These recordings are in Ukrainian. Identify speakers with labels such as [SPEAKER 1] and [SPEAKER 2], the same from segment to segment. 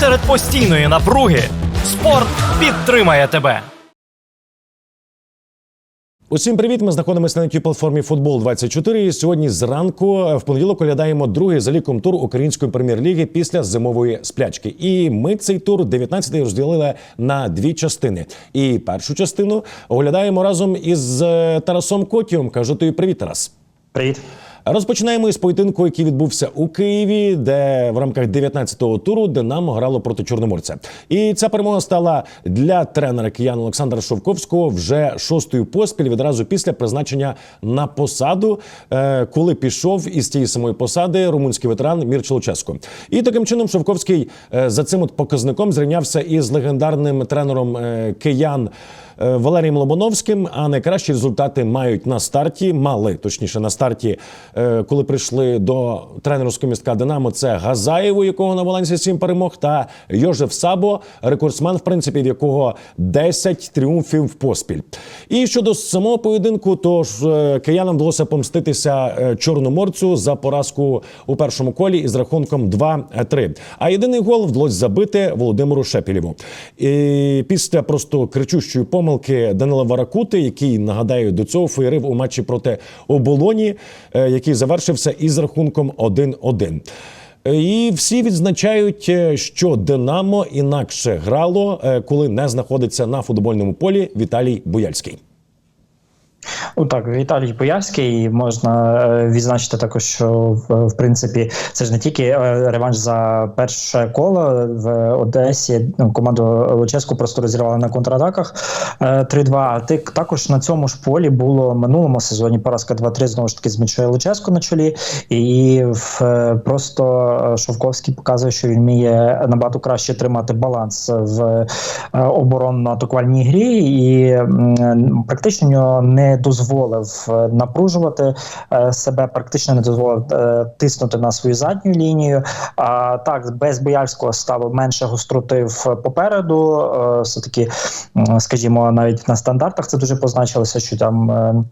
[SPEAKER 1] серед постійної напруги спорт підтримає тебе.
[SPEAKER 2] Усім привіт! Ми знаходимося на youtube платформі Футбол 24 І сьогодні зранку е, в понеділок оглядаємо другий за ліком тур української прем'єр-ліги після зимової сплячки. І ми цей тур 19-й розділили на дві частини. І першу частину оглядаємо разом із е, Тарасом Котієм. Кажу тобі привіт, Тарас.
[SPEAKER 3] Привіт.
[SPEAKER 2] Розпочинаємо із поєдинку, який відбувся у Києві, де в рамках 19-го туру Динамо грало проти Чорноморця. І ця перемога стала для тренера киян Олександра Шовковського вже шостою поспіль відразу після призначення на посаду, е, коли пішов із тієї самої посади румунський ветеран Мірча Луческо. І таким чином Шовковський е, за цим от показником зрівнявся із легендарним тренером е, киян. Е, Валерієм Лобановським, а найкращі результати мають на старті. Мали точніше на старті, е, коли прийшли до тренерського містка Динамо. Це Газаєву, якого на Валенсі 7 перемог, та Йожеф Сабо, рекордсмен, в принципі, в якого 10 тріумфів поспіль. І щодо самого поєдинку, то ж е, киянам вдалося помститися чорноморцю за поразку у першому колі із рахунком 2-3. А єдиний гол вдалося забити Володимиру Шепілєву. І після просто кричущої помилки Данила Варакути, який нагадаю до цього феєрив у матчі проти оболоні, е, який завершився із рахунком 1-1. Е, І всі відзначають, е, що Динамо інакше грало, коли не знаходиться на футбольному полі Віталій Бояльський.
[SPEAKER 3] Ну так, Віталій Боярський можна е, відзначити також, що в, принципі це ж не тільки е, реванш за перше коло в Одесі. Ну, команду Луческу просто розірвали на контратаках е, 3-2. А ти також на цьому ж полі було в минулому сезоні поразка 2-3 знову ж таки з Мічою Луческу на чолі. І е, просто е, Шовковський показує, що він вміє набагато краще тримати баланс в е, оборонно-атакувальній грі, і практично нього не дозволив е, напружувати е, себе, практично не дозволив е, тиснути на свою задню лінію. А так, без Боярського стало менше гостроти в попереду. Все таки, скажімо, навіть на стандартах це дуже позначилося, що там.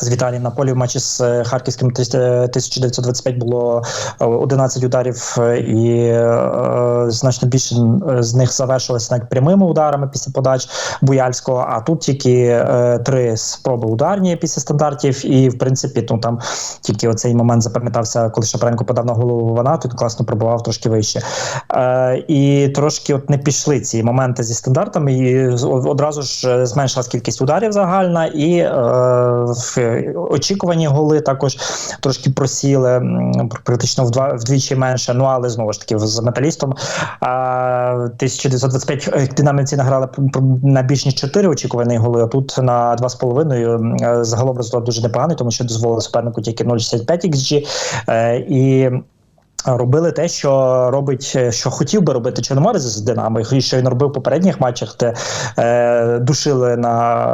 [SPEAKER 3] З Віталієм на полі в матчі з е, Харківським 1925 було е, 11 ударів, е, і е, значно більше з них завершилися навіть прямими ударами після подач Буяльського. А тут тільки три спроби ударні після стандартів. І в принципі, ну там тільки оцей момент запам'ятався, коли Шапренко подав на голову вона, тут класно пробував трошки вище. І трошки от не пішли ці моменти зі стандартами, і одразу ж зменшилась кількість ударів загальна, і в- очікувані голи також трошки просіли, практично вдвічі менше. Ну але знову ж таки з металістом. А 1925 динамівці динаміці награли на більш ніж 4 очікувані голи. А тут на 2,5 е, загалом результат дуже непоганий, тому що дозволили супернику тільки 0,65 XG. Е, і Робили те, що робить, е, що хотів би робити Чорноморець з Динамо, і що він робив в попередніх матчах, де е, душили на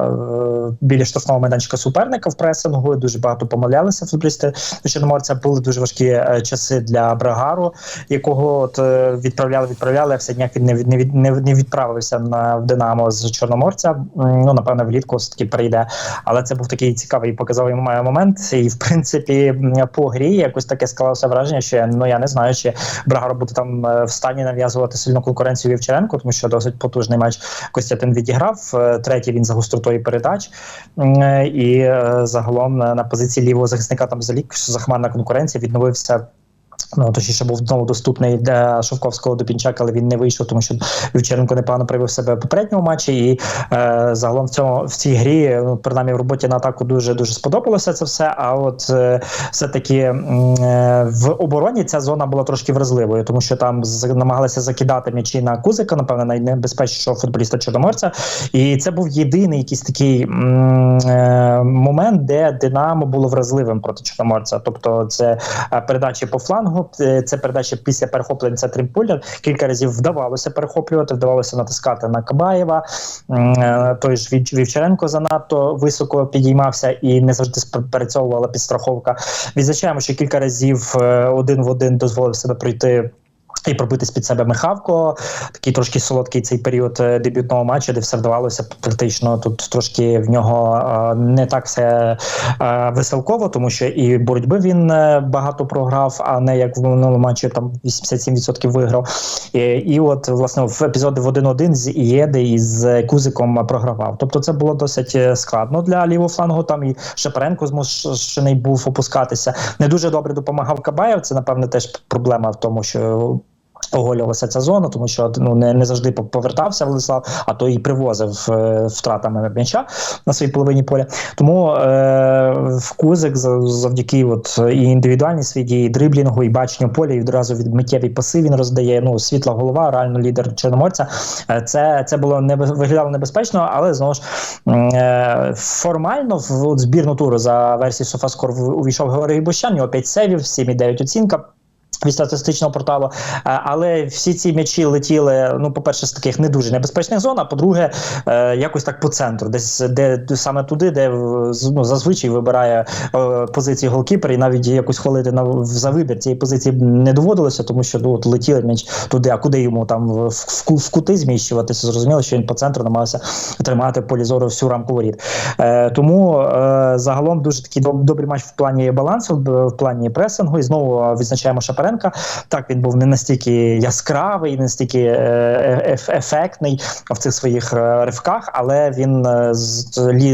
[SPEAKER 3] е, біля штрафного майданчика суперника в пресингу. Дуже багато помилялися футболісти Чорноморця. Були дуже важкі е, часи для Брагару, якого от е, відправляли, відправляли. Все ніяк він не від не від не відправився на в Динамо з Чорноморця. Ну напевно, влітку все таки прийде. Але це був такий цікавий показовий момент. І в принципі, по грі якось таке склалося враження, що я ну я не знаю, чи Брагар буде там е, в стані нав'язувати сильну конкуренцію Вівчаренко, тому що досить потужний матч Костятин відіграв. Е, Третій він за гостротою передач. Е, І загалом на позиції лівого захисника там залік захмарна конкуренція відновився. Ну, точніше, був знову доступний для Шовковського до Пінчака, але він не вийшов, тому що Вівчаренко непогано проявив себе в попередньому матчі. І е, загалом в цьому в цій грі, ну принаймні в роботі на атаку дуже дуже сподобалося це все. А от е, все-таки е, в обороні ця зона була трошки вразливою, тому що там намагалися закидати м'ячі на Кузика, напевно, найнебезпечнішого футболіста Чорноморця. І це був єдиний якийсь такий е, момент, де Динамо було вразливим проти Чорноморця. Тобто, це е, передачі по флангу, е, це передачі після перехоплення це Тримпуля. Кілька разів вдавалося перехоплювати, вдавалося натискати на Кабаєва. Е, Той ж Вів- Вівчаренко занадто високо підіймався і не завжди спрацьовувала підстраховка. Відзначаємо, що кілька разів е, один в один дозволив себе пройти. І пробитись під себе Михавко, такий трошки солодкий цей період е, дебютного матчу, де все вдавалося практично тут трошки в нього е, не так все е, веселково, тому що і боротьби він багато програв, а не як в минулому матчі там 87% виграв. І, і от власне в епізоди в 1-1 з Ієди і з Кузиком програвав. Тобто це було досить складно для лівого флангу. Там і Шепаренко змушений був опускатися. Не дуже добре допомагав Кабаєв. Це напевне теж проблема в тому, що. Оголювалася ця зона, тому що ну не, не завжди повертався Владислав, а то і привозив е, втратами м'яча на своїй половині поля. Тому е, в Кузик завдяки от і індивідуальній своїй дії, і дриблінгу, і баченню поля, і одразу від миттєві паси він роздає. Ну світла голова, реально лідер Чорноморця. Е, Це, це було не виглядало небезпечно, але знову ж е, формально в от, збірну туру за версією Софаскор увійшов Георгій Бущан, у нього 5 сейвів, 7,9 оцінка. Від статистичного порталу, Е, але всі ці м'ячі летіли. Ну, по-перше, з таких не дуже небезпечних зон. А по-друге, е, якось так по центру, десь де саме туди, де ну, зазвичай вибирає е, позиції голкіпер, і навіть якось хвалити на за вибір цієї позиції не доводилося, тому що ну, от летіли м'яч туди. А куди йому там в, в, в кути зміщуватися? Зрозуміло, що він по центру намагався тримати полі зору всю рамку воріт. Тому загалом дуже такий доб- добрий матч в плані балансу, в плані пресингу. І знову відзначаємо Шапаренка. Так він був не настільки яскравий, не настільки е, ефектний в цих своїх е, ривках, але він е,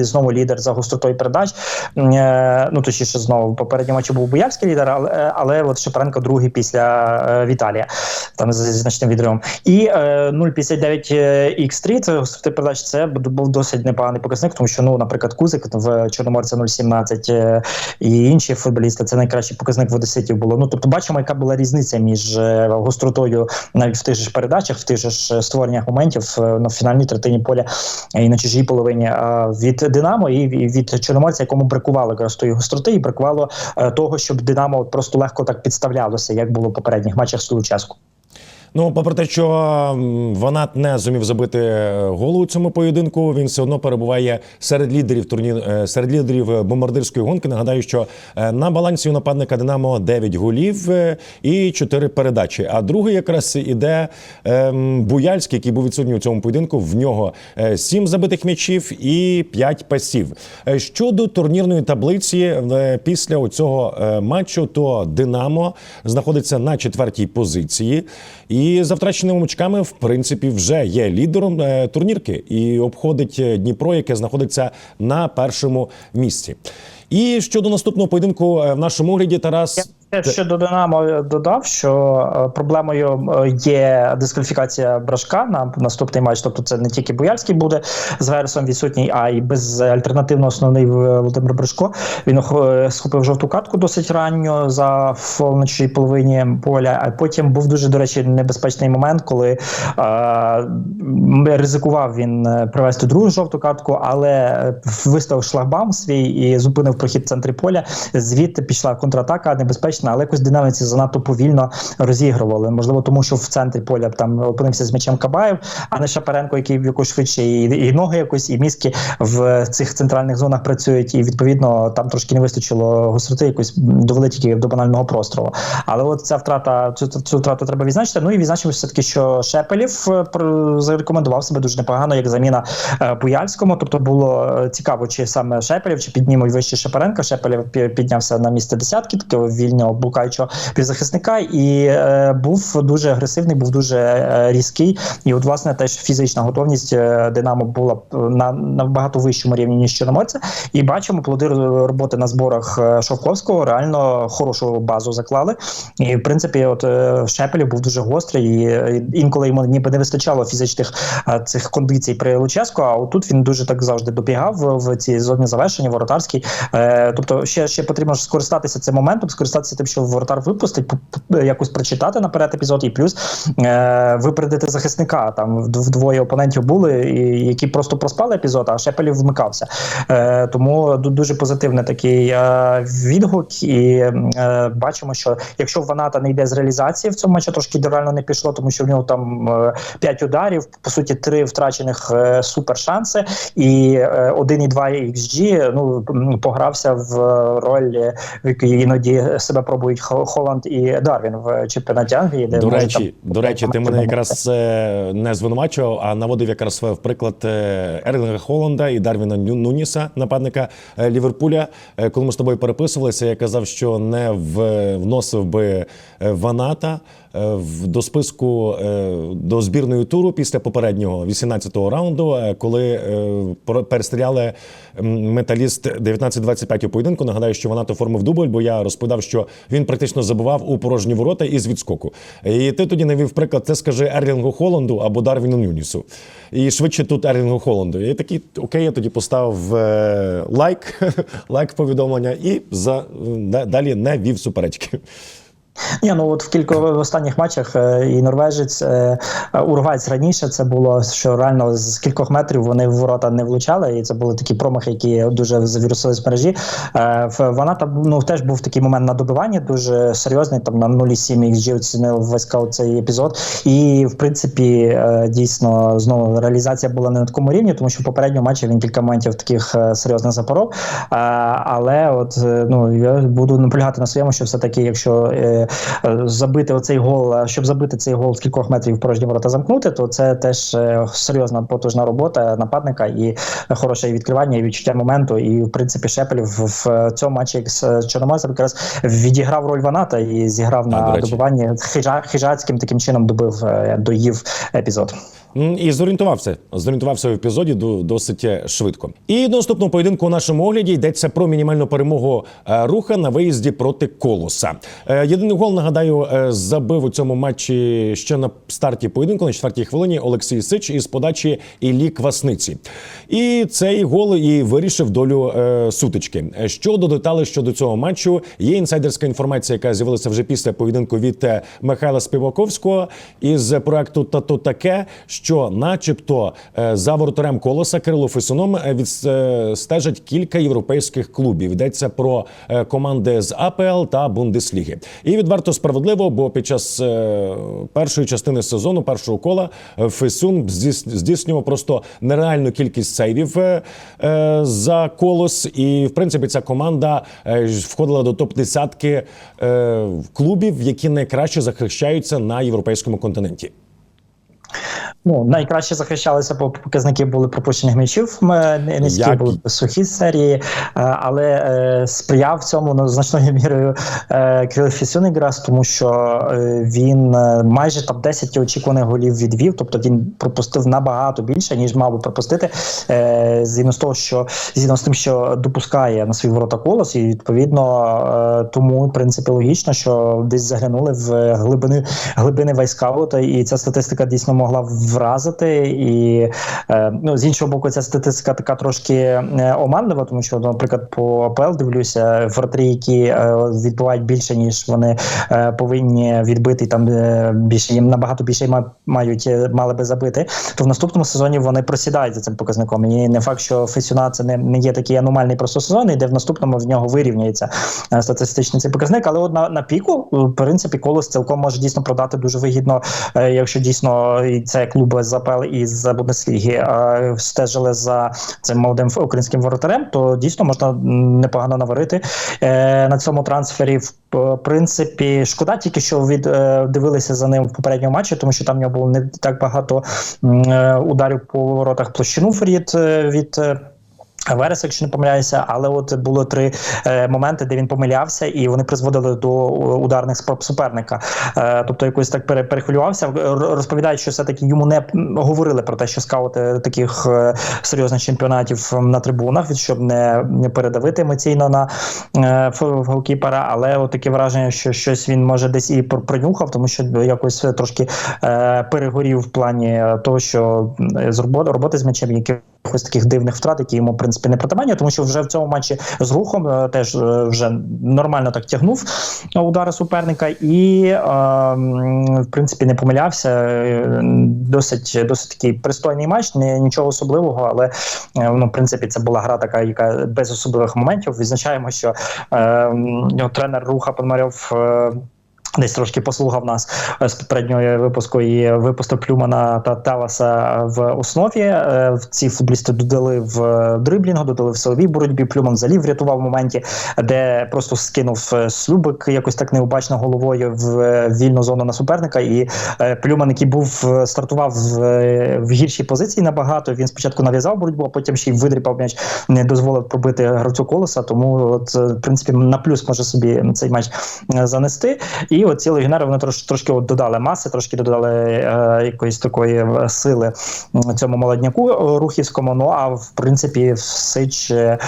[SPEAKER 3] знову лідер за гостротою передач. Е, Ну точніше, знову в попередньому матчі був Боярський лідер, але, е, але от Шапаренко другий після е, Віталія, там з значним відривом. І е, 0,59 X3, це гостроти передач, це був досить непоганий показник, тому що, ну, наприклад, Кузик в Чорноморці 0,17 е, і інші футболісти, це найкращий показник в одеситів було. Ну, тобто бачимо, яка була різниця між е, гостротою навіть в тих же передачах, в тих же ж створеннях моментів е, на фінальній третині поля і на чужій половині від Динамо і від Чорноморця, якому бракувало якраз тої гостроти, і бракувало е, того, щоб Динамо просто легко так підставлялося, як було в попередніх матчах з Луческу.
[SPEAKER 2] Ну, попри те, що м, Ванат не зумів забити е, голу у цьому поєдинку, він все одно перебуває серед лідерів турнір е, серед лідерів е, бомбардирської гонки. Нагадаю, що на балансі у нападника Динамо 9 голів і 4 передачі. А другий якраз іде ем, Буяльський, який був відсутній у цьому поєдинку. В нього 7 забитих м'ячів і 5 пасів. Щодо турнірної таблиці, після цього матчу, то Динамо знаходиться на четвертій позиції. І за втраченими очками, в принципі, вже є лідером е, турнірки і обходить е, Дніпро, яке знаходиться на першому місці. І щодо наступного поєдинку е, в нашому огляді, Тарас.
[SPEAKER 3] Я ще до Динамо додав, що е, проблемою е, є дискваліфікація Брашка на наступний матч. Тобто, це не тільки Боярський буде з Вересом відсутній, а й безальтернативно основний Володимир Брашко. Він е, схопив жовту картку досить ранньо за вночі половині поля. А потім був дуже, до речі, небезпечний момент, коли е, ризикував він е, привести другу жовту картку, але е, виставив шлагбаум свій і зупинив прохід в центрі поля. Звідти пішла контратака небезпечна, але якось динаміці занадто повільно розігрували. Можливо, тому що в центрі поля там опинився з м'ячем Кабаєв, а не Шапаренко, який якось швидше і, і ноги якось, і мізки в цих центральних зонах працюють. І відповідно там трошки не вистачило гостроти, якось довели тільки до банального простору. Але от ця втрата, цю, цю втрату треба відзначити. Ну і відзначимо все таки, що Шепелів е, зарекомендував себе дуже непогано як заміна е, Буяльському. Тобто було е, цікаво, чи саме Шепелів, чи піднімуть вище Шапаренка. Шепелів піднявся на місце десятки, такого вільного блукаючого півзахисника, і е, був дуже агресивний, був дуже е, різкий. І от, власне, теж фізична готовність е, Динамо була на набагато вищому рівні ніж Чорноморця. І бачимо плоди роботи на зборах Шовковського. Реально хорошу базу заклали. І в принципі, от Шепелів був дуже гострий, і інколи йому ніби не вистачало фізичних цих кондицій при Луческу. А отут він дуже так завжди добігав в, в цій зоні завершення, воротарській. Тобто, ще ще потрібно скористатися цим моментом, скористатися тим, що воротар випустить, п- якось прочитати наперед епізод, і плюс е, випередити захисника. Там вд- вдвоє опонентів були, і, які просто проспали епізод, а Шепелів вмикався. Е, тому дуже позитивний такий е, відгук, і е, бачимо, що якщо Ваната не йде з реалізації в цьому матчі, трошки реально не пішло, тому що в нього там е, 5 ударів, по суті, 3 втрачених е, супер шанси, і е, 1,2 XG, ну погрався в роль, в якій іноді себе випробують Холанд Холланд і Дарвін в чемпіонаті Англії. Де
[SPEAKER 2] До речі,
[SPEAKER 3] там-
[SPEAKER 2] до речі, ти мене якраз е, не звинувачував, а наводив якраз в приклад е, Ерлінга Холланда і Дарвіна Нуніса, нападника е, Ліверпуля. Е, Коли ми з тобою переписувалися, я казав, що не вносив би Ваната до списку е, до збірної туру після попереднього 18-го раунду, е, коли е, перестріляли металіст 19-25 у поєдинку. Нагадаю, що Ванат оформив дубль, бо я розповідав, що він практично забував у порожні ворота із відскоку. І ти тоді навів приклад, це скажи Ерлінгу Холланду або Дарвіну Нюнісу. І швидше тут Ерлінгу Холланду. І такий, окей, я тоді поставив е, лайк, лайк повідомлення і за, далі не вів суперечки.
[SPEAKER 3] Ні, ну от в кілька в останніх матчах е, і норвежець, е, е, уругвайць раніше це було, що реально з кількох метрів вони в ворота не влучали, і це були такі промахи, які дуже завірусились в мережі. Е, в Ваната ну теж був такий момент на добиванні, дуже серйозний. Там на 0,7 XG оцінив весь цей епізод. І в принципі, дійсно знову реалізація була не на такому рівні, тому що в попередньому матчі він кілька моментів таких серйозних запоров. Але от ну я буду наполягати на своєму, що все таки, якщо е, е, забити оцей гол, е, щоб забити цей гол з кількох метрів порожні ворота замкнути, то це теж е, серйозна потужна робота нападника і хороше відкривання, і відчуття моменту. І в принципі Шепель в, цьому матчі з Чорноморцем якраз відіграв роль Ваната і зіграв
[SPEAKER 2] А,
[SPEAKER 3] на добуванні хижа, хижацьким таким чином добив е, доїв епізод.
[SPEAKER 2] І зорієнтувався. Зорієнтувався в епізоді до- досить е, швидко. І наступного поєдинку у нашому огляді йдеться про мінімальну перемогу е, руха на виїзді проти колоса. Е, Єдиний гол, нагадаю, забив у цьому матчі ще на старті поєдинку на четвертій хвилині Олексій Сич із подачі Іллі Квасниці. І цей гол і вирішив долю сутички. Щодо деталей щодо цього матчу, є інсайдерська інформація, яка з'явилася вже після поєдинку від Михайла Співаковського із проекту Тато таке, начебто, е, за воротарем колоса Кирило Фесуном е, від, е, кілька європейських клубів. Йдеться про команди з АПЛ та Бундесліги. І відверто справедливо, бо під час першої частини сезону, першого кола, Фесун здійс- здійснював просто нереальну кількість сейвів за колос. І в принципі ця команда входила до топ десятки клубів, які найкраще захищаються на європейському континенті.
[SPEAKER 3] Ну, найкраще захищалися, бо показники були пропущених м'ячів. Низькі
[SPEAKER 2] Як?
[SPEAKER 3] були сухі серії, е, але е, сприяв цьому ну, значною мірою е, Кирил Фісюн якраз, тому що е, він е, майже там 10 очікуваних голів відвів, тобто він пропустив набагато більше, ніж мав би пропустити. Е, згідно з того, що згідно з тим, що допускає на свої ворота колос, і відповідно е, тому в принципі логічно, що десь заглянули в глибини глибини вайскаута, і ця статистика дійсно могла вразити. І е, ну з іншого боку, ця статистика така трошки е, оманлива, тому що, наприклад, по АПЛ дивлюся, вратарі, які е, відбувають більше ніж вони повинні відбити, там більше їм набагато більше мають мали би забити. То в наступному сезоні вони просідають за цим показником. І не факт, що Фесюна це не, не є такий аномальний просто сезон, і де в наступному в нього вирівняється е, статистичний цей показник. Але от на, на піку, в принципі, колос цілком може дійсно продати дуже вигідно, якщо дійсно і це клуби запел із Бундесліги е, стежили за цим молодим українським воротарем, то дійсно можна непогано наварити е, на цьому трансфері. В принципі, шкода тільки що від е, дивилися за ним в попередньому матчі, тому що там в нього було не так багато е, ударів по воротах площину е, від. Е, Верес, якщо не помиляюся, але от було три е, моменти, де він помилявся, і вони призводили до е, ударних спроб суперника. Е, тобто якось так пере, перехвилювався. Розповідають, що все-таки йому не говорили про те, що скаути таких е, серйозних чемпіонатів на трибунах, щоб не, не передавити емоційно на е, голкіпера. Але от таке враження, що щось він може десь і пр- пронюхав, тому що якось трошки е, перегорів в плані того, що з роботи, роботи з м'ячем, які якихось таких дивних втрат, які йому в принципі не притаманні, тому що вже в цьому матчі з рухом е, теж е, вже нормально так тягнув е, удари суперника і е, в принципі не помилявся. Досить досить такий пристойний матч, не нічого особливого, але ну, в принципі це була гра така, яка без особливих моментів. Відзначаємо, що е, тренер руха Пономарьов Десь трошки послухав нас е, з попереднього випуску і випустив Плюмана та Теласа в основі. Е, Ці футболісти додали в дриблінгу, додали в силовій боротьбі. Плюман взагалі врятував в моменті, де просто скинув е, Слюбик якось так необачно головою в е, вільну зону на суперника. І е, Плюман, який був е, стартував в, е, гіршій позиції набагато. Він спочатку нав'язав боротьбу, а потім ще й видріпав м'яч, не дозволив пробити гравцю колеса. Тому, от, е, в принципі, на плюс може собі цей матч е, занести. І от ці легіонери вони трош, трошки от додали маси, трошки додали е, якоїсь такої е, сили цьому молодняку е, рухівському. Ну а в принципі, Сич е,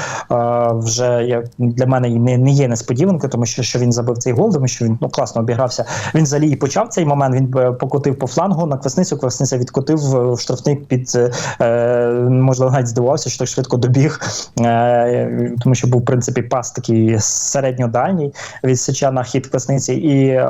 [SPEAKER 3] вже як для мене і не, не є несподіванкою, тому що, що він забив цей гол, тому що він ну класно обігрався. Він взагалі і почав цей момент. Він е, покотив по флангу на квасницю. Квасниця відкотив в штрафний під е, можливо навіть здивувався, що так швидко добіг, е, тому що був в принципі пас такий середньодальній від Сича на хід квасниці і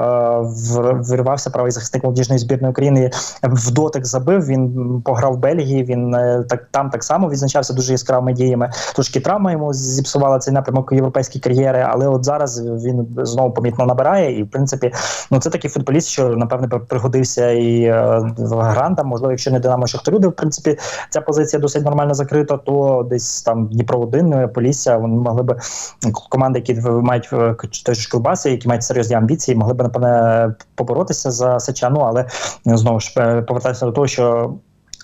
[SPEAKER 3] вирвався правий захисник молодіжної збірної України. В дотик забив. Він пограв в Бельгії. Він е, так там так само відзначався дуже яскравими діями. Трошки травма йому зіпсувала цей напрямок європейської кар'єри, але от зараз він знову помітно набирає. І в принципі, ну це такий футболіст, що напевне пригодився і е, в грандам. Можливо, якщо не Динамо Шахтарю, де в принципі ця позиція досить нормально закрита, то десь там Дніпро 1 Полісся вони могли би команди, які мають е, той які мають серйозні амбіції, могли б напевне поборотися за Сечану, але знову ж е, повертаюся до того, що.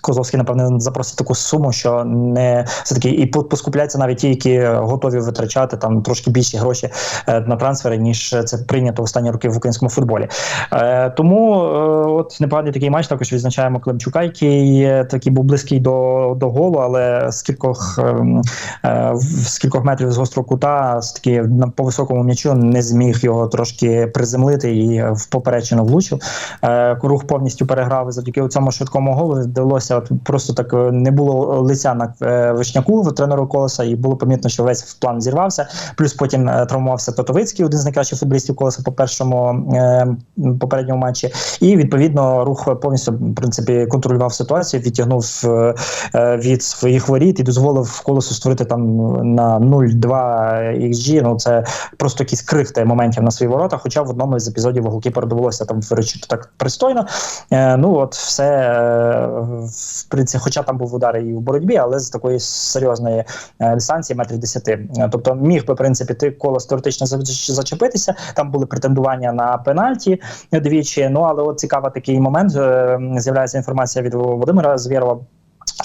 [SPEAKER 3] Козовський, напевне, запросить таку суму, що не все таки і по- поскупляються навіть ті, які готові витрачати там трошки більші гроші е, на трансфери, ніж це прийнято останні роки в українському футболі. Е, тому е, от непоганий такий матч. Також відзначаємо Климчука, який такий був близький до, до голу, але з кількох ем, з кількох метрів з гострого кута з таки по високому м'ячу не зміг його трошки приземлити і в поперечину влучив. Рух повністю переграв завдяки цьому швидкому голу. Вдалося от просто так е, не було лиця на е, вишняку в тренеру колеса, і було помітно, що весь план зірвався. Плюс потім е, травмувався Тотовицький, один з найкращих футболістів колеса по першому попередньому матчі. І відповідно рух повністю в принципі контролював ситуацію, відтягнув від своїх воріт і дозволив колесу створити там на 0-2 XG. Ну це просто якісь крихти моментів на свої ворота. Хоча в одному із епізодів голкіпер довелося там виручити так пристойно. Ну от все в принципі, хоча там був удар і в боротьбі, але з такої серйозної е, дистанції, метрів 10. Е, Тобто міг би в принципі ти коло теоретично зачепитися. Там були претендування на пенальті двічі. Ну але от цікавий такий момент. е, З'являється інформація від Володимира Звєрова.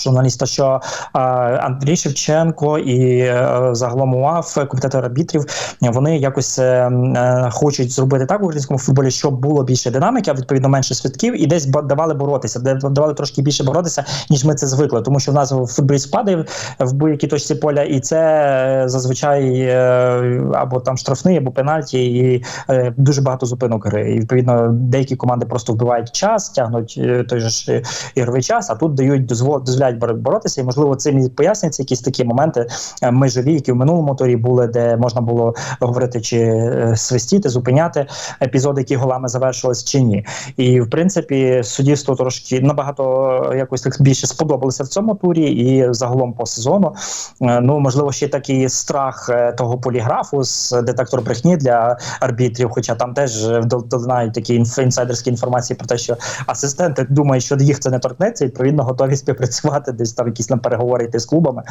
[SPEAKER 3] Журналіста, що е, Андрій Шевченко і е, загалом УАФ, комітет арбітрів, вони якось е, е, хочуть зробити так в українському футболі, щоб було більше динаміки, а відповідно менше святків, і десь давали боротися, давали трошки більше боротися, ніж ми це звикли. Тому що в нас футболіст падає в будь-якій точці поля, і це е, зазвичай е, або там штрафний, або пенальті, і е, дуже багато зупинок гри. І відповідно деякі команди просто вбивають час, тягнуть е, той же ж ігровий час, а тут дають дозвол, дозволяють боротися. І можливо цим і пояснюються якісь такі моменти е, межові, які в минулому турі були, де можна було говорити чи е, свистіти, зупиняти епізоди, які голами завершились чи ні. І в принципі суддівство трошки набагато е, якось так більше сподобалося в цьому турі, і загалом по сезону. Ну можливо, ще такий страх того поліграфу з детектор брехні для арбітрів, хоча там теж дол- долинають такі інсайдерські інформації про те, що асистенти думають, що їх це не торкнеться, і відповідно готові співпрацювати десь там якісь там переговори йти з клубами.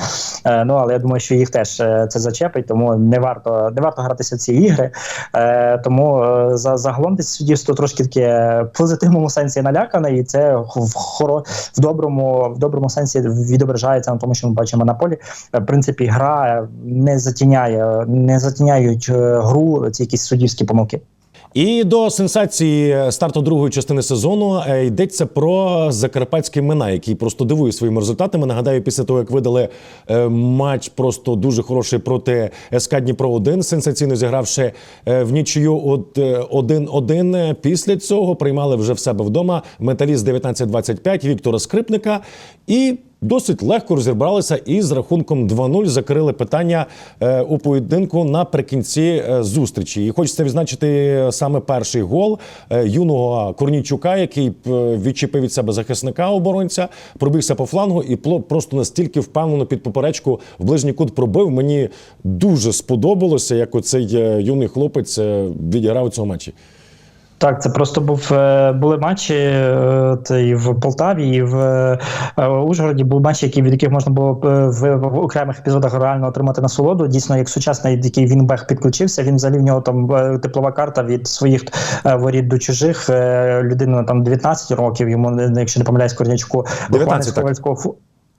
[SPEAKER 3] Е, Ну але я думаю, що їх теж е, це зачепить, тому не варто не варто гратися в ці ігри. Е, Тому е, за загалом десь суддівство трошки таке позитивному сенсі налякане, і це в хоро в доброму в доброму сенсі відображається на тому, що ми бачимо на полі. Е, В принципі, гра не затіняє, не затіняють е, гру ці якісь суддівські помилки.
[SPEAKER 2] І до сенсації старту другої частини сезону е, йдеться про закарпатський мина, який просто дивує своїми результатами. Нагадаю, після того як видали е, матч просто дуже хороший проти СК Дніпро 1 сенсаційно зігравши е, в нічию от, е, 1-1. Після цього приймали вже в себе вдома металіст 19-25 Віктора Скрипника і. Досить легко розібралися і з рахунком 2-0 закрили питання е, у поєдинку наприкінці е, зустрічі. І хочеться відзначити саме перший гол е, юного Корнійчука, який е, відчепив від себе захисника оборонця, пробігся по флангу і просто настільки впевнено під поперечку в ближній кут пробив. Мені дуже сподобалося, як оцей е, юний хлопець е, відіграв у цьому матчі.
[SPEAKER 3] Так, це просто був е, були матчі е, та і в Полтаві, і в е, Ужгороді. Були матчі, які від яких можна було е, в, в окремих епізодах реально отримати насолоду. Дійсно, як сучасний який Вінбех підключився, він взагалі в нього там е, теплова карта від своїх е, воріт до чужих. Е, Людина там 19 років, йому якщо не помиляюсь, Корнячку
[SPEAKER 2] 19, так.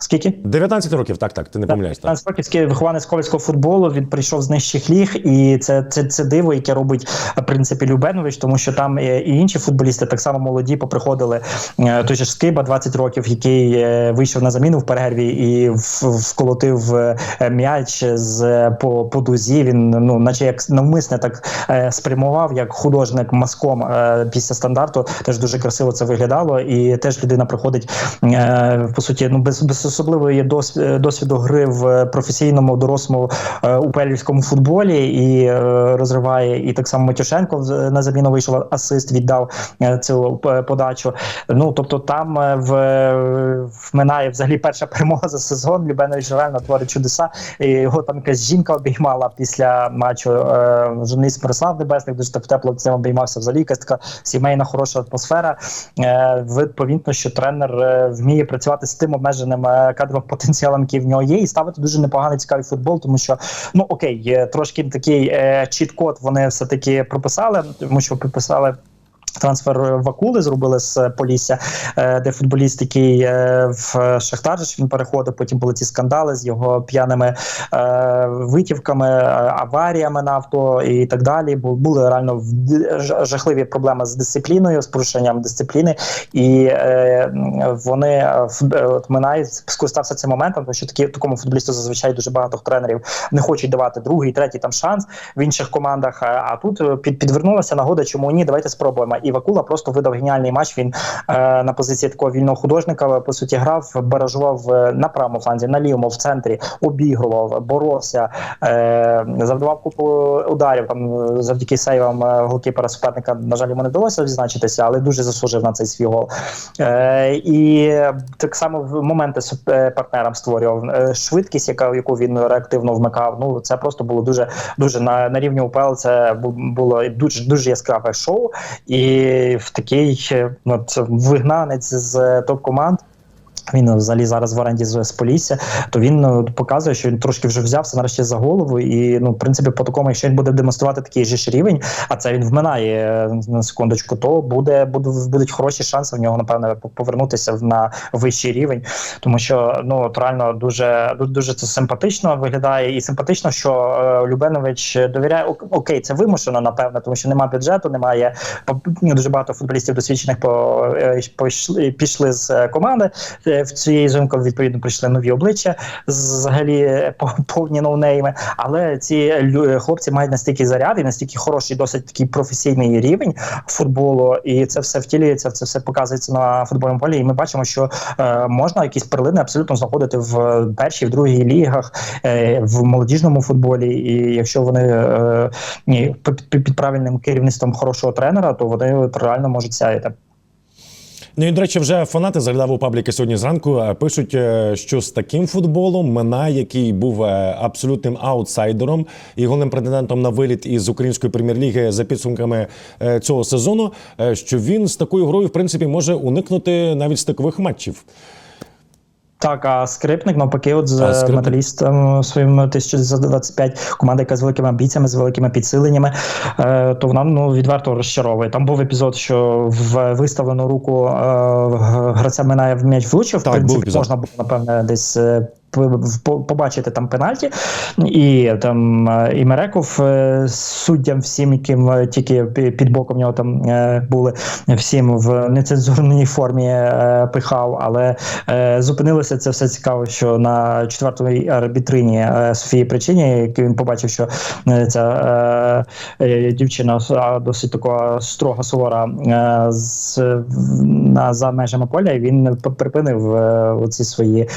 [SPEAKER 3] Скільки?
[SPEAKER 2] 19 років, так, так, ти не помиляєш. Так.
[SPEAKER 3] 15 років ський вихованець ковальського футболу. Він прийшов з нижчих ліг, і це, це, це диво, яке робить в принципі Любенович, тому що там і інші футболісти так само молоді поприходили. Е, Той же Скиба, 20 років, який е, вийшов на заміну в перерві і вколотив е, м'яч з по, по дузі. Він ну, наче як навмисне так спрямував, як художник маском після стандарту. Теж дуже красиво це виглядало. І теж людина приходить по суті, ну без, без особливої дос- досвіду гри в професійному дорослому е, упелівському футболі і е, розриває. І так само Матюшенко в- на заміну вийшов асист, віддав е, цю подачу. Ну тобто там е, в вминає взагалі перша перемога за сезон. Любенович реально творить чудеса. І його там якась жінка обіймала після матчу. Е, журналіст Мирослав Небесник дуже так тепло цим обіймався. Взагалі якась така сімейна хороша атмосфера. Е, відповідно, що тренер е, вміє працювати з тим обмеженим е, кадровим потенціалом, який в нього є, і ставити дуже непоганий цікавий футбол, тому що ну окей, трошки такий е, чіт-код вони все таки прописали, тому що прописали. Трансфер Вакули зробили з Полісся, е, де футболіст, який е, в Шахтар він переходив. Потім були ці скандали з його п'яними е, витівками, е, аваріями на авто і так далі. Бу- Були реально жахливі проблеми з дисципліною, з порушенням дисципліни, і е, вони е, е, от Минай скористався цим моментом, тому що такі такому футболісту зазвичай дуже багато тренерів не хочуть давати другий, третій там шанс в інших командах. А, тут е, під, підвернулася нагода, чому ні, давайте спробуємо. І Вакула просто видав геніальний матч. Він е, на позиції такого вільного художника по суті грав, баражував е, на правому фланзі, на лівому в центрі, обігрував, боровся, е, завдавав купу ударів. Там е, завдяки сейвам е, голкіпера суперника, на жаль, йому не вдалося відзначитися, але дуже заслужив на цей свій гол. Е, і так само в моменти е, партнерам створював Е, швидкість, яка яку він реактивно вмикав. Ну це просто було дуже дуже на, на рівні УПЛ. Це було дуже дуже яскраве шоу. І в такий е, от, вигнанець з топ команд. Він взагалі зараз в оренді з, Полісся, то він ну, показує, що він трошки вже взявся нарешті за голову. І ну, в принципі, по такому, якщо він буде демонструвати такий же ж рівень, а це він вминає е, на секундочку, то буде, буде будуть хороші шанси в нього, напевне, повернутися на вищий рівень. Тому що ну от реально дуже ду- дуже це симпатично виглядає, і симпатично, що е, Любенович довіряє ок- окей, це вимушено, напевне, тому що немає бюджету, немає дуже багато футболістів досвідчених по, е, пішли, пішли з е, команди. В цієї зимку відповідно прийшли нові обличчя, взагалі по- повні ноунейми. Але ці хлопці мають настільки заряд і настільки хороший, досить такий професійний рівень футболу, і це все втілюється, це все показується на футбольному полі. І ми бачимо, що е, можна якісь перлини абсолютно знаходити в першій, в другій лігах, е, в молодіжному футболі. І якщо вони е, ні, під, під правильним керівництвом хорошого тренера, то вони реально можуть сяяти.
[SPEAKER 2] Ну і до речі, вже фанати заглядав у пабліки сьогодні зранку. е, Пишуть, е, що з таким футболом Мена, який був е, абсолютним аутсайдером і головним претендентом на виліт із української прем'єр-ліги за підсумками цього сезону, що він з такою грою, в принципі, може уникнути навіть стикових матчів.
[SPEAKER 3] Так, а скрипник навпаки, от з
[SPEAKER 2] А,
[SPEAKER 3] металістом своїм 1925, команда, яка з великими амбіціями, з великими підсиленнями, е, то вона ну відверто розчаровує. Там був епізод, що в виставлену руку е, гравця минає в м'яч влучив.
[SPEAKER 2] Так,
[SPEAKER 3] в
[SPEAKER 2] був
[SPEAKER 3] принципі,
[SPEAKER 2] епізод.
[SPEAKER 3] можна було напевне десь. Побачити там пенальті, і там е, і Мереков е, суддям всім, яким е, тільки під боком нього там були всім в нецензурній формі пихав, але зупинилося це все цікаво, що на четвертій арбітрині Софії Причині, як він побачив, що ця дівчина досить така строга сувора з, за межами поля, і він припинив оці свої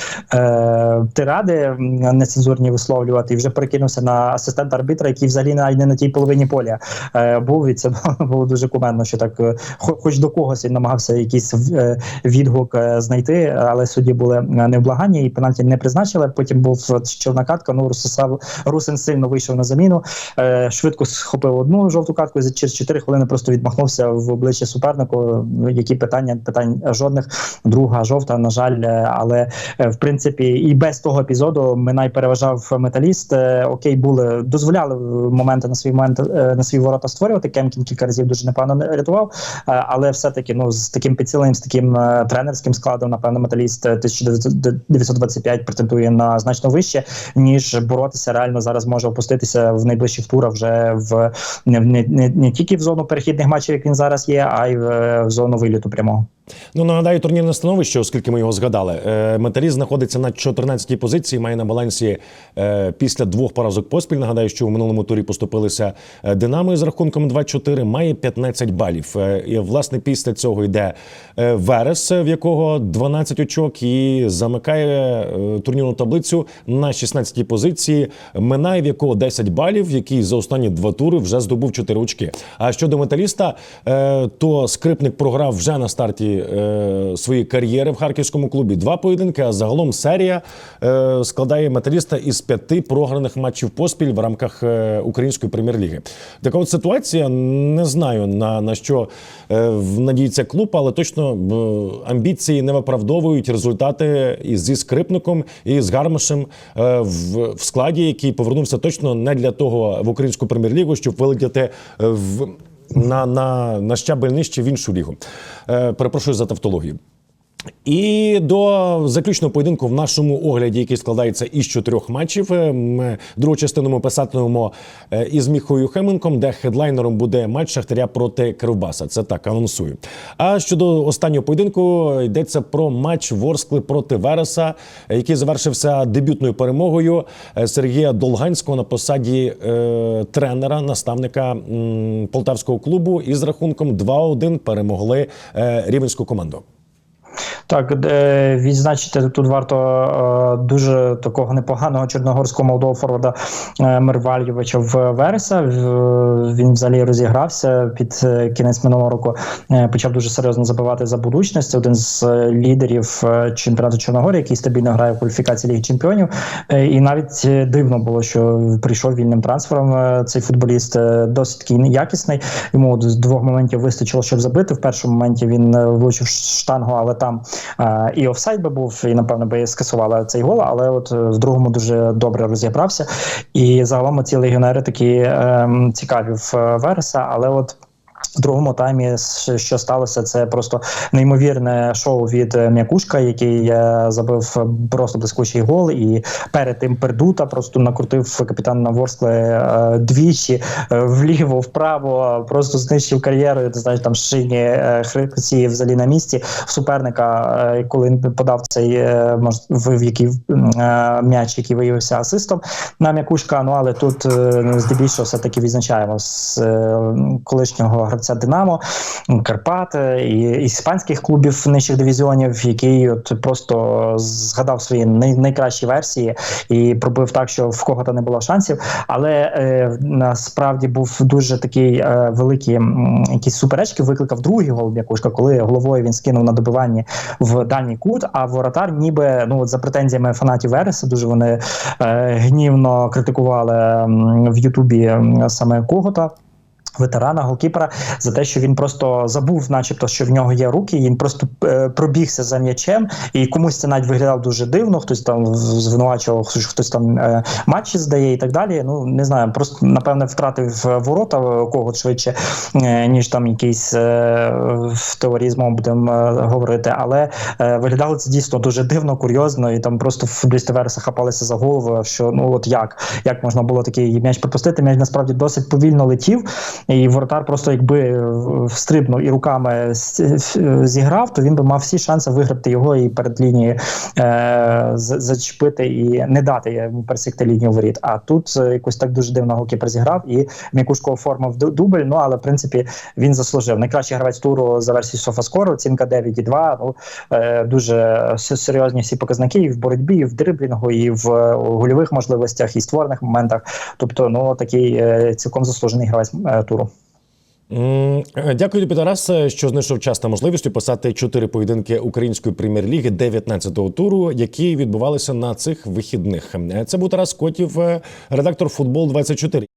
[SPEAKER 3] тиради нецензурні висловлювати, і вже перекинувся на асистента арбітра, який взагалі навіть не на тій половині поля е, був. І це було дуже кумедно, що так, е, хоч до когось він намагався якийсь е, відгук е, знайти, але судді були невблаганні і пенальті не призначили. Потім був чорна катка. Ну Русисав Русин сильно вийшов на заміну. Е, швидко схопив одну жовту катку і через 4 хвилини просто відмахнувся в обличчя супернику. Які питання питань жодних. Друга жовта, на жаль, але в принципі і без того епізоду Минай переважав металіст. Е, Окей, були дозволяли моменти на свій момент е, на свій ворота створювати. Кемкін кілька разів дуже непогано не- рятував, Е, але все-таки ну з таким підсиленням, з таким тренерським складом, напевно, металіст е, 1925 претендує на значно вище, ніж боротися реально зараз може опуститися в найближчих турах вже в не, не, не тільки в зону перехідних матчів, як він зараз є, а й в, в зону виліту прямого.
[SPEAKER 2] Ну нагадаю турнірне становище, оскільки ми його згадали. Е, Металіст знаходиться на 14-й позиції, має на балансі е, після двох поразок поспіль. Нагадаю, що у минулому турі поступилися е, Динамо з рахунком 2-4, має 15 балів. І власне після цього йде Верес, в якого 12 очок, і замикає турнірну таблицю на 16-й позиції. Минає, в якого 10 балів, який за останні два тури вже здобув 4 очки. А щодо металіста, то скрипник програв вже на старті е, своєї кар'єри в харківському клубі. Два поєдинки. А загалом серія е, складає металіста із п'яти програних матчів поспіль в рамках е, української прем'єр-ліги. Така от ситуація. Не знаю на, на що е, надіється клуб, але точно е, амбіції не виправдовують результати і зі скрипником і з гармашем е, в, в складі, який повернувся точно не для того в українську прем'єр-лігу, щоб вилетіти е, в на, на, на щабель нижче в іншу лігу. Е, перепрошую за тавтологію. І до заключного поєдинку в нашому огляді, який складається із чотирьох матчів, е, ми другу частину ми писатимемо е, із Міхою Хеменком, де хедлайнером буде матч Шахтаря проти Кривбаса. Це так анонсую. А щодо останнього поєдинку йдеться про матч Ворскли проти Вереса, який завершився дебютною перемогою е, Сергія Долганського на посаді е, тренера, наставника м, полтавського клубу. І з рахунком 2-1 перемогли е, рівенську команду.
[SPEAKER 3] Так, відзначити тут варто е, дуже такого непоганого чорногорського молодого форварда е, Мервальєвича в Вереса. Він взагалі розігрався під е, кінець минулого року. Почав дуже серйозно забивати за будучність. Один з лідерів чемпіонату Чорногорії, який стабільно грає в кваліфікації Ліги Чемпіонів. І навіть дивно було, що прийшов вільним трансфером. Цей футболіст досить якісний. Йому з двох моментів вистачило, щоб забити. В першому моменті він влучив штангу, але там е, і офсайд би був, і напевно би скасували цей гол. Але от е, в другому дуже добре розібрався. І загалом ці легіонери такі е, цікаві в е, Вереса, але от. В другому таймі що сталося, це просто неймовірне шоу від е, М'якушка, який е, забив просто блискучий гол, і перед тим Пердута просто накрутив капітан Ворскли е, двічі е, вліво, вправо, просто знищив кар'єру. Ти знаєш, там шині хребці взагалі на місці суперника, коли він подав цей в, який м'яч, який виявився асистом на м'якушка. Ну але тут е, здебільшого все таки відзначаємо з колишнього гравця Динамо, Карпат і іспанських клубів нижчих дивізіонів, який от просто згадав свої най, найкращі версії і пробив так, що в кого-то не було шансів. Але е, насправді був дуже такий е, великий якісь суперечки. Викликав другий гол М'якушка, коли головою він скинув на добиванні в дальній кут. А воротар, ніби ну от за претензіями фанатів Вереса, дуже вони е, гнівно критикували в Ютубі саме Когота. Ветерана голкіпера за те, що він просто забув, начебто, що в нього є руки. Він просто е, пробігся за м'ячем, і комусь це навіть виглядав дуже дивно. Хтось там звинувачував, хтось там е, матчі здає і так далі. Ну не знаю, просто напевне втратив ворота е, кого швидше, е, ніж там якийсь е, теорізмом будемо е, говорити. Але е, виглядало це дійсно дуже дивно, курйозно, і там просто футболісти Вереса хапалися за голову. Що ну от як, як можна було такий м'яч пропустити? М'яч насправді досить повільно летів. І воротар просто якби е, встрибнув і руками зіграв, то він би мав всі шанси виграти його і перед лінією е, зачепити і не дати йому пересікти лінію воріт. А тут е, якось так дуже дивно голкіпер зіграв і Мікушко оформив ду- дубль. Ну але в принципі він заслужив. Найкращий гравець туру за версією Софаскору, оцінка 9,2. Ну е, дуже серйозні всі показники і в боротьбі, і в дриблінгу, і в е, гольових можливостях, і створених моментах. Тобто, ну такий е, цілком заслужений гравець туру.
[SPEAKER 2] Е, Дякую тобі, Тарас, е, що знайшов час та можливість описати чотири поєдинки української прем'єр-ліги 19-го туру, які відбувалися на цих вихідних. Е, Це був Тарас Котів, редактор футбол 24